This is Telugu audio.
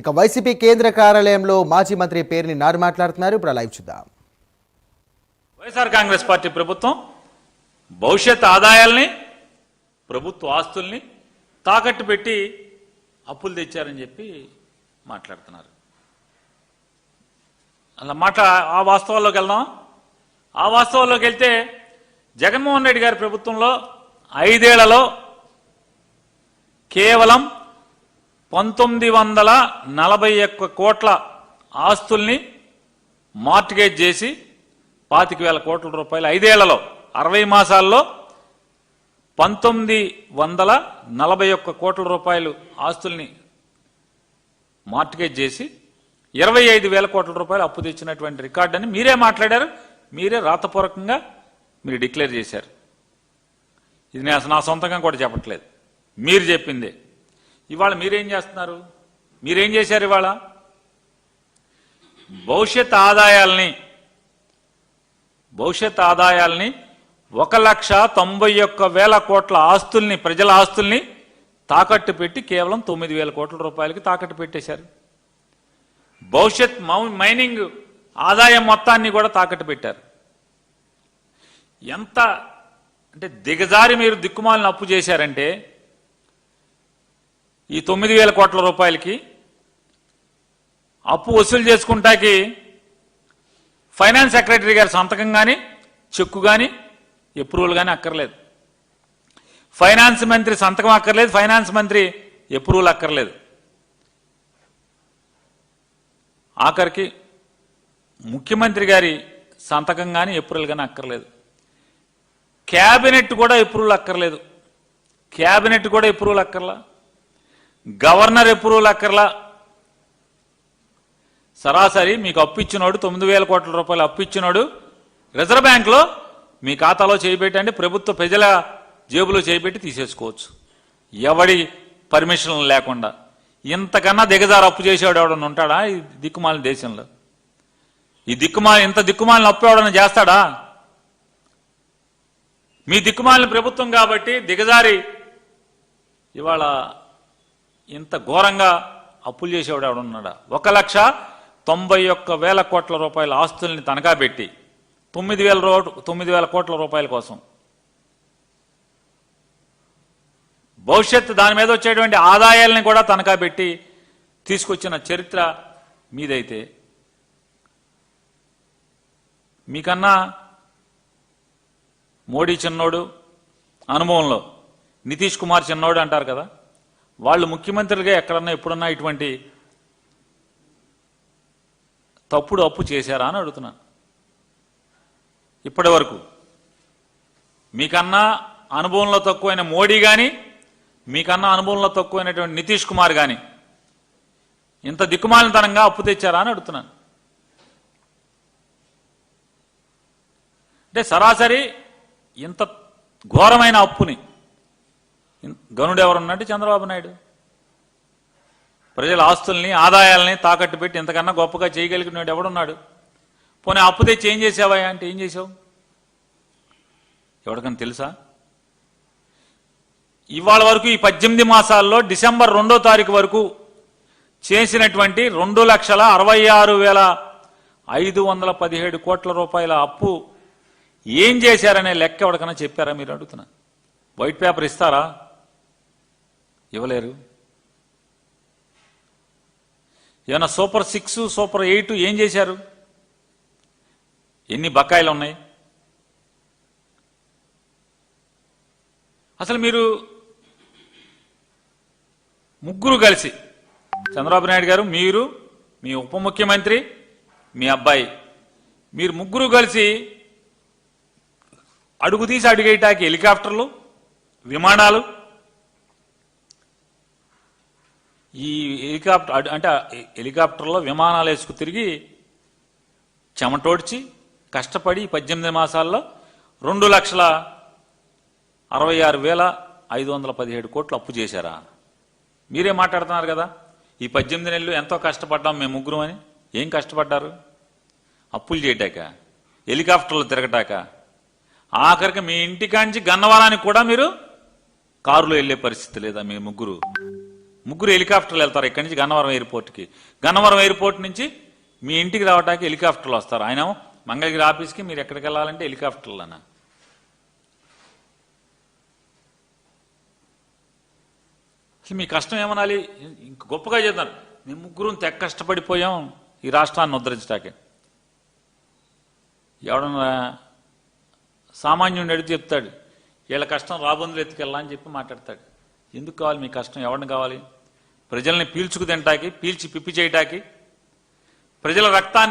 ఇక వైసీపీ కేంద్ర కార్యాలయంలో మాజీ మంత్రి పేరుని నారు మాట్లాడుతున్నారు. ఇప్పుడు లైవ్ చూద్దాం. వైఎస్ఆర్ కాంగ్రెస్ పార్టీ ప్రభుత్వం భవిష్యత్ ఆదాయాల్ని ప్రభుత్వ ఆస్తుల్ని తాకట్టు పెట్టి అప్పులు తెచ్చారని చెప్పి మాట్లాడుతున్నారు. అలా మాట ఆ వాస్తవాల్లోకి వెళ్దాం ఆ వాస్తవాల్లోకి వెళ్తే జగన్మోహన్ రెడ్డి గారి ప్రభుత్వంలో ఐదేళ్ళలో కేవలం పంతొమ్మిది వందల నలభై ఒక్క కోట్ల ఆస్తుల్ని మార్టిగేజ్ చేసి పాతిక వేల కోట్ల రూపాయలు ఐదేళ్ళలో అరవై మాసాల్లో పంతొమ్మిది వందల నలభై ఒక్క కోట్ల రూపాయలు ఆస్తుల్ని మార్టిగేజ్ చేసి ఇరవై ఐదు వేల కోట్ల రూపాయలు అప్పు తెచ్చినటువంటి రికార్డు అని మీరే మాట్లాడారు. మీరే రాతపూర్వకంగా మీరు డిక్లేర్ చేశారు. ఇది నేను అసలు నా సొంతంగా కూడా చెప్పట్లేదు. మీరు చెప్పిందే. ఇవాళ మీరేం చేస్తున్నారు? మీరేం చేశారు ఇవాళ? భవిష్యత్ ఆదాయాల్ని భవిష్యత్ ఆదాయాల్ని ఒక లక్ష తొంభై ఒక్క వేల కోట్ల ఆస్తుల్ని ప్రజల ఆస్తుల్ని తాకట్టు పెట్టి కేవలం తొమ్మిది వేల కోట్ల రూపాయలకి తాకట్టు పెట్టేశారు. భవిష్యత్ మైనింగ్ ఆదాయం మొత్తాన్ని కూడా తాకట్టు పెట్టారు. ఎంత అంటే దిగజారి మీరు దిక్కుమాలను అప్పు చేశారంటే ఈ తొమ్మిది వేల కోట్ల రూపాయలకి అప్పు వసూలు చేసుకుంటాకి ఫైనాన్స్ సెక్రటరీ గారి సంతకం కానీ చెక్కు కానీ అప్రూవల్ కానీ అక్కర్లేదు. ఫైనాన్స్ మంత్రి సంతకం అక్కర్లేదు ఫైనాన్స్ మంత్రి అప్రూవల్ అక్కర్లేదు. ఆఖరికి ముఖ్యమంత్రి గారి సంతకం కానీ అప్రూవల్ కానీ అక్కర్లేదు. క్యాబినెట్ కూడా అప్రూవల్ అక్కర్లేదు. క్యాబినెట్ కూడా అప్రూవల్ అక్కర్లా? గవర్నర్ అప్రూవల్ అక్కర్లా? సరాసరి మీకు అప్పు ఇచ్చినోడు తొమ్మిది వేల కోట్ల రూపాయలు అప్పు ఇచ్చినోడు రిజర్వ్ బ్యాంక్లో మీ ఖాతాలో చేయబెట్టండి ప్రభుత్వ ప్రజల జేబులో చేయబెట్టి తీసేసుకోవచ్చు. ఎవడి పర్మిషన్లు లేకుండా. ఇంతకన్నా దిగజారు అప్పు చేసేవాడు ఎవడన్నా ఉంటాడా ఈ దిక్కుమాలిన దేశంలో? ఈ దిక్కుమాలి ఇంత దిక్కుమాలిన అప్పు ఎవడన్నా చేస్తాడా? మీ దిక్కుమాలిన ప్రభుత్వం కాబట్టి దిగజారి ఇవాళ ఇంత ఘోరంగా అప్పులు చేసేవాడు ఎవడున్నాడా? ఒక లక్ష తొంభై ఒక్క వేల కోట్ల రూపాయల ఆస్తుల్ని తనఖా పెట్టి తొమ్మిది వేల రో తొమ్మిది వేల కోట్ల రూపాయల కోసం. భవిష్యత్తు దాని మీద వచ్చేటువంటి ఆదాయాల్ని కూడా తనఖా పెట్టి తీసుకొచ్చిన చరిత్ర మీదైతే మీకన్నా మోడీ చిన్నోడు అనుభవంలో నితీష్ కుమార్ చిన్నోడు అంటారు కదా? వాళ్ళు ముఖ్యమంత్రులుగా ఎక్కడన్నా ఎప్పుడన్నా ఇటువంటి తప్పుడు అప్పు చేశారా అని అడుగుతున్నాను. ఇప్పటి వరకు మీకన్నా అనుభవంలో తక్కువైన మోడీ కానీ మీకన్నా అనుభవంలో తక్కువైనటువంటి నితీష్ కుమార్ కానీ ఇంత దిక్కుమాలినతనంగా అప్పు తెచ్చారా అని అడుగుతున్నాను. అంటే సరాసరి ఇంత ఘోరమైన అప్పుని గనుడు ఎవరున్నట్టు చంద్రబాబు నాయుడు. ప్రజల ఆస్తుల్ని ఆదాయాల్ని తాకట్టు పెట్టి ఇంతకన్నా గొప్పగా చేయగలిగినాడు ఎవడున్నాడు? పోనీ అప్పు తెచ్చి ఏం చేసావా అంటే ఏం చేసావు? ఎవరికైనా తెలుసా? ఇవాళ వరకు ఈ పద్దెనిమిది మాసాల్లో డిసెంబర్ రెండో తారీఖు వరకు చేసినటువంటి రెండు లక్షల అరవై ఆరు వేల ఐదు వందల పదిహేడు కోట్ల రూపాయల అప్పు ఏం చేశారనే లెక్క ఎవరికైనా చెప్పారా? మీరు అడుగుతున్నా. వైట్ పేపర్ ఇస్తారా? ఇవ్వలేరు. ఏమైనా సూపర్ సిక్స్ సూపర్ ఎయిట్ ఏం చేశారు? ఎన్ని బకాయిలు ఉన్నాయి? అసలు మీరు ముగ్గురు కలిసి చంద్రబాబు నాయుడు గారు మీరు మీ ఉప ముఖ్యమంత్రి మీ అబ్బాయి మీరు ముగ్గురు కలిసి అడుగు తీసి అడుగేయటానికి హెలికాప్టర్లు విమానాలు ఈ హెలికాప్టర్ అంటే హెలికాప్టర్లో విమానాలు వేసుకు తిరిగి చెమటోడ్చి కష్టపడి ఈ పద్దెనిమిది మాసాల్లో రెండు లక్షల అరవై ఆరు వేల ఐదు వందల పదిహేడు కోట్లు అప్పు చేశారా? మీరే మాట్లాడుతున్నారు కదా. ఈ పద్దెనిమిది నెలలు ఎంతో కష్టపడ్డాం మేము ముగ్గురు అని. ఏం కష్టపడ్డారు? అప్పులు చేయటాక హెలికాప్టర్లు తిరగటాక. ఆఖరికి మీ ఇంటికాంచి గన్నవరానికి కూడా మీరు కారులో వెళ్ళే పరిస్థితి లేదా మీ ముగ్గురు? ముగ్గురు హెలికాప్టర్లు వెళ్తారు ఇక్కడి నుంచి గన్నవరం ఎయిర్పోర్ట్కి. గన్నవరం ఎయిర్పోర్ట్ నుంచి మీ ఇంటికి రావడానికి హెలికాప్టర్లు వస్తారు. ఆయన మంగళగిరి ఆఫీస్కి మీరు ఎక్కడికి వెళ్ళాలంటే హెలికాప్టర్లు అన్న అసలు మీ కష్టం ఏమనాలి? ఇంక గొప్పగా చేద్దాం మేము ముగ్గురు తెగ కష్టపడిపోయాం ఈ రాష్ట్రాన్ని ఉద్ధరించడానికి ఎవడన్నా సామాన్యుడిని అడిగి చెప్తాడు వీళ్ళ కష్టం రాబందులు ఎత్తుకెళ్ళా అని చెప్పి మాట్లాడతాడు. ఎందుకు కావాలి మీ కష్టం? ఎవరిని కావాలి? ప్రజల్ని పీల్చుకు తింటాకి పీల్చి పిప్పి చేయటాకి ప్రజల రక్తాన్ని